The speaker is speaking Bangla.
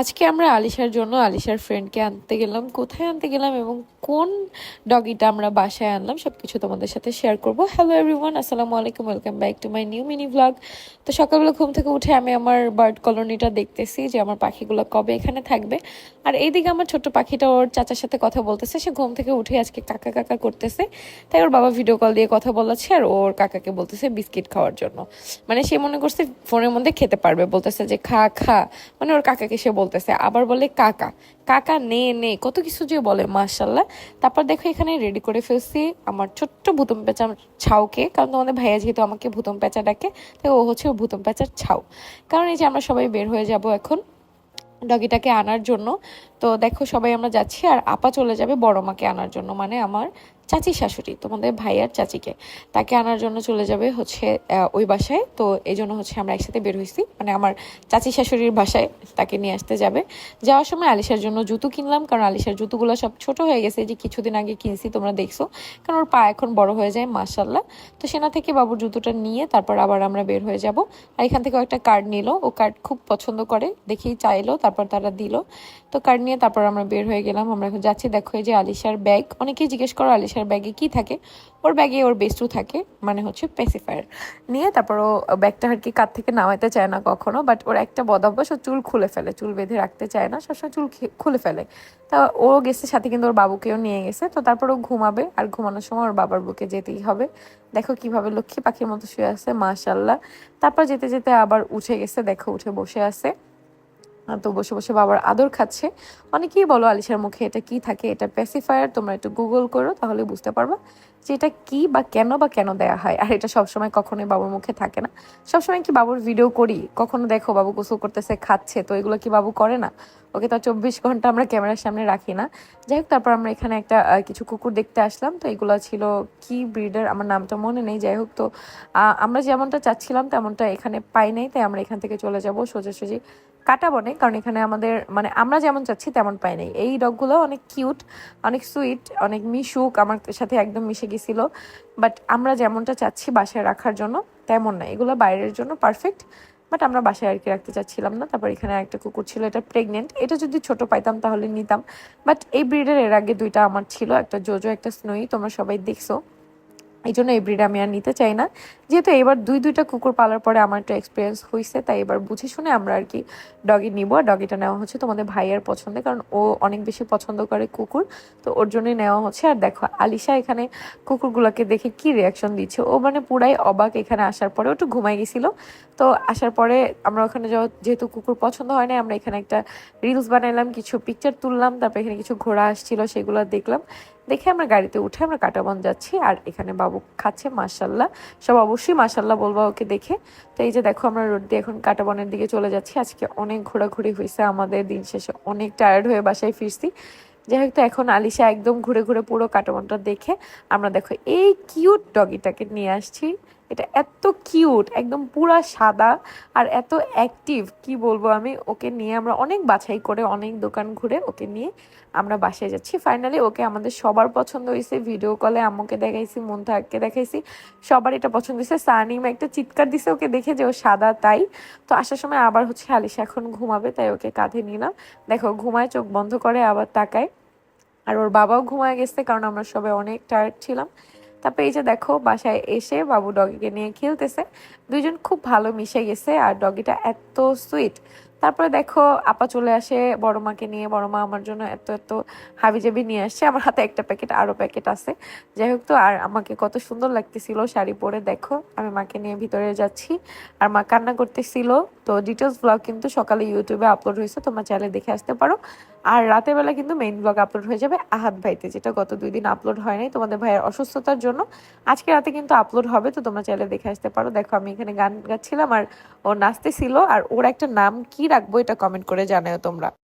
আজকে আমরা আলিশার জন্য আলিশার ফ্রেন্ডকে আনতে গেলাম। কোথায় আনতে গেলাম এবং কোন ডগিটা আমরা বাসায় আনলাম সব কিছু তোমাদের সাথে শেয়ার করব। হ্যালো এভরিওয়ান আসসালামু আলাইকুম welcome back to my new mini vlog তো সকালবেলা ঘুম থেকে উঠে আমি আমার বার্ড কলোনিটা দেখতেছি যে আমার পাখিগুলো কবে এখানে থাকবে। আর এইদিকে আমার ছোট্ট পাখিটা ওর চাচার সাথে কথা বলতেছে। সে ঘুম থেকে উঠে আজকে কাকা কাকা করতেছে। তাই ওর বাবা ভিডিও কল দিয়ে কথা বলাচ্ছে আর ওর কাকাকে বলতেছে বিস্কিট খাওয়ার জন্য। মানে সে মনে করছে ফোনের মধ্যে খেতে পারবে। বলতেছে যে খা খা। মানে ওর কাকাকে সে বলতেছে, আবার বলে, কাকা। কাকা, নে নে। কত কিছু যে বলে মার্শাল্লাহ তারপর দেখো, এখানে রেডি করে ফেলছি আমার ছোট্ট ভুতম পেঁচা ছাউকে, কারণ তোমাদের ভাইয়া যেহেতু আমাকে ভুতম পেঁচা ডাকে তাই ও হচ্ছে ভুতম পেঁচার ছাউ। কারণ এই যে আমরা সবাই বের হয়ে যাব এখন ডগিটাকে আনার জন্য, তো দেখো সবাই আমরা যাচ্ছি, আর আপা চলে যাবে বড় মাকে আনার জন্য মানে আমার চাচি শাশুড়ি, তোমাদের ভাইয়ার চাচিকে। তাকে আনার জন্য চলে যাবে হচ্ছে ওই বাসায়। তো এই জন্য হচ্ছে আমরা একসাথে বের হয়েছি। মানে আমার চাচি শাশুড়ির বাসায় তাকে নিয়ে আসতে যাবে। যাওয়ার সময় আলিশার জন্য জুতো কিনলাম, কারণ আলিশার জুতোগুলো সব ছোট হয়ে গেছে। যে কিছুদিন আগে কিনছি, তোমরা দেখছ। কারণ ওর পা এখন বড় হয়ে যায় মাসাল্লাহ তো সেনা থেকে বাবুর জুতোটা নিয়ে তারপর আবার আমরা বের হয়ে যাব। আর এখান থেকে একটা কার্ড নিল। ও কার্ড খুব পছন্দ করে। দেখেই চাইলো, তারপর তারা দিল। তো কার্ড নিয়ে তারপর আমরা বের হয়ে গেলাম। আমরা এখন যাচ্ছি। দেখো এই যে আলিশার ব্যাগ। অনেকেই জিজ্ঞেস করো আলিশার ব্যাগে কি থাকে? ওর ব্যাগে ওর বেস্টু থাকে মানে হচ্ছে পেসিফায়ার নিয়ে তারপর ও ব্যাগটা আর কি কাত থেকে নামাইতে চায় না কখনো বাট ওর একটা বদভ্যাস ও চুল খুলে ফেলে, চুল বেঁধে রাখতে চায় না, সবসময় চুল খুলে ফেলে। তা ও গেছে সাথে কিন্তু ওর বাবুকেও নিয়ে গেছে, তো তারপর ও ঘুমাবে, আর ঘুমানোর সময় ওর বাবার বুকে যেতেই হবে। দেখো কীভাবে লক্ষ্মী পাখির মতো শুয়ে আছে মাশাল্লাহ তারপর যেতে যেতে আবার উঠে গেছে, দেখো উঠে বসে আছে। তো বসে বসে বাবার আদর খাচ্ছে। অনেকেই বলো, আলিশার মুখে এটা কি থাকে? এটা প্যাসিফায়ার তোমরা একটু গুগল করো, তাহলে বুঝতে পারবা যে এটা কি বা কেন বা কেন দেয়া হয়। আর এটা সবসময় কখনোই বাবুর মুখে থাকে না। সবসময় কি বাবুর ভিডিও করি? কখনো দেখো, বাবু গোসল করতেছে, খাচ্ছে, তো এগুলো কি বাবু করে না? ওকে তো চব্বিশ ঘণ্টা আমরা ক্যামেরার সামনে রাখি না। যাই হোক, তারপর আমরা এখানে একটা কিছু কুকুর দেখতে আসলাম। তো এগুলো ছিল কি ব্রিডার আমার নামটা মনে নেই। যাই হোক, তো আমরা যেমনটা চাচ্ছিলাম, তেমনটা এখানে পাই নাই। তাই আমরা এখান থেকে চলে যাব সোজাসুজি। কাটা বনে কারণ এখানে আমাদের মানে আমরা যেমন চাচ্ছি তেমন পাই নাই। এই ডগগুলো অনেক কিউট, অনেক সুইট, অনেক মিশুক, আমার সাথে একদম মিশে গেছিল। বাট আমরা যেমনটা চাচ্ছি বাসায় রাখার জন্য, তেমন না। এগুলো বাইরের জন্য পারফেক্ট, বাট আমরা বাসায় আর কি রাখতে চাচ্ছিলাম না। তারপর এখানে একটা কুকুর ছিল, এটা প্রেগনেন্ট এটা যদি ছোট পাইতাম তাহলে নিতাম। বাট এই ব্রিডের এর আগে দুইটা আমার ছিল, একটা জোজো একটা স্নোই তোমরা সবাই দেখছ। এই জন্য এই ব্রিড আমি আর নিতে চাই না। যেহেতু এবার দুই দুইটা কুকুর পালার পরে আমার একটা এক্সপিরিয়েন্স হয়েছে তাই এবার বুঝে শুনে আমরা আর কি ডগি নিব। আর ডগিটা নেওয়া হচ্ছে তোমাদের ভাইয়ের পছন্দে, কারণ ও অনেক বেশি পছন্দ করে কুকুর, তো ওর জন্যই নেওয়া হচ্ছে। আর দেখো, আলিশা এখানে কুকুরগুলোকে দেখে কি রিয়াকশন দিচ্ছে? ও মানে পুরাই অবাক এখানে আসার পরে একটু ঘুমাই গেছিল। তো আসার পরে আমরা ওখানে যেহেতু কুকুর পছন্দ হয় না আমরা এখানে একটা রিলস বানাইলাম, কিছু পিকচার তুললাম, তারপর এখানে কিছু ঘোড়া আসছিল, সেগুলো দেখলাম। দেখে আমরা গাড়িতে উঠে আমরা কাটাবন যাচ্ছি আর এখানে বাবু খাচ্ছে মাসাল্লাহ সব অবশ্যই মাসাল্লাহ বলবা ওকে দেখে। তো এই যে দেখো আমরা রোড দিয়ে এখন কাটাবনের দিকে চলে যাচ্ছি। আজকে অনেক ঘোরাঘুরি হয়েছে আমাদের, দিন শেষে অনেক টায়ার্ড হয়ে বাসায় ফিরছি। যাই তো এখন আলিশা একদম ঘুরে ঘুরে পুরো কাটাবনটা দেখে আমরা দেখো এই কিউট ডগিটাকে নিয়ে আসছি। এটা এত কিউট, একদম পুরা সাদা আর এত অ্যাক্টিভ, কি বলব আমি, ওকে নিয়ে আমরা অনেক বাছাই করে অনেক দোকান ঘুরে ওকে নিয়ে আমরা বাসায় যাচ্ছি। ফাইনালি ওকে আমাদের সবার পছন্দ হয়েছে ভিডিও কলে আম্মুকে দেখাইছি মন্থাককে দেখাইছি, সবার এটা পছন্দ হয়েছে সানিম একটা চিৎকার দিছে ওকে দেখে যে ও সাদা তাই। তো আসার সময় আবার হচ্ছে আলিশা এখন ঘুমাবে, তাই ওকে কাঁধে নিলাম। দেখো, ঘুমায় চোখ বন্ধ করে, আবার তাকায়। আর ওর বাবাও ঘুমায় গেছে, কারণ আমরা সবাই অনেক টায়ার্ড ছিলাম। তারপর এই যে দেখো, বাসায় এসে বাবু ডগিকে নিয়ে খেলতেছে। দুইজন খুব ভালো মিশে গেছে আর ডগিটা এত সুইট। তারপরে দেখো, আপা চলে আসে বড় মাকে নিয়ে। বড় মা আমার জন্য এত এত হাবিজাবি নিয়ে আসছে। আমার হাতে একটা প্যাকেট আরও প্যাকেট আছে। যাই হোক তো, আর আমাকে কত সুন্দর লাগতেছিল শাড়ি পরে, দেখো। আমি মাকে নিয়ে ভিতরে যাচ্ছি। আর মা কান্না করতেছিল। তো ডিটেলস ব্লগ কিন্তু সকালে ইউটিউবে আপলোড হয়েছে, তোমরা চাইলে দেখে আসতে পারো। আর রাতের বেলা কিন্তু মেইন ব্লগ আপলোড হয়ে যাবে আহাত ভাইতে, যেটা গত দুই দিন আপলোড হয় নাই তোমাদের ভাইয়ের অসুস্থতার জন্য আজকে রাতে কিন্তু আপলোড হবে, তো তোমরা চাইলে দেখে আসতে পারো। দেখো, আমি এখানে গান গাচ্ছিলাম আর ও নাচতেছিল, আর ওর একটা নাম কি রাখব এটা কমেন্ট করে জানাও তোমরা।